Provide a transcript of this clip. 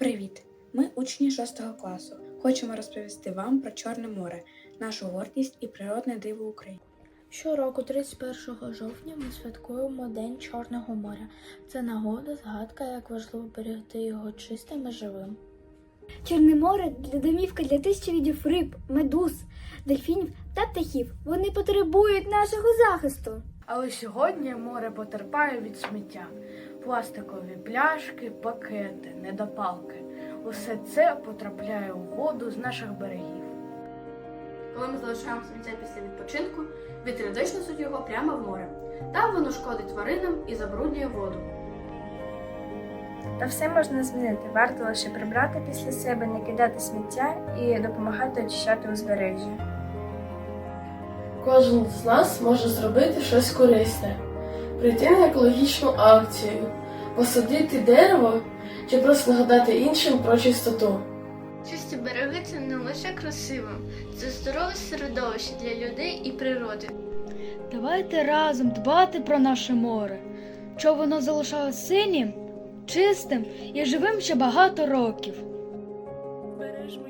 Привіт! Ми учні 6 класу. Хочемо розповісти вам про Чорне море, нашу гордість і природне диво України. Щороку, 31 жовтня, ми святкуємо День Чорного моря. Це нагода, згадка, як важливо берегти його чистим і живим. Чорне море для домівка для тисячі видів риб, медуз, дельфінів та птахів. Вони потребують нашого захисту. Але сьогодні море потерпає від сміття. Пластикові пляшки, пакети, недопалки. Усе це потрапляє у воду з наших берегів. Коли ми залишаємо сміття після відпочинку, дощ несуть його прямо в море. Там воно шкодить тваринам і забруднює воду. Та все можна змінити. Варто лише прибрати після себе, не кидати сміття і допомагати очищати узбережжя. Кожен з нас може зробити щось корисне, прийти на екологічну акцію, посадити дерево чи просто нагадати іншим про чистоту. Чисті береги це не лише красиво, це здорове середовище для людей і природи. Давайте разом дбати про наше море, щоб воно залишалось синім, чистим і живим ще багато років. Бережмо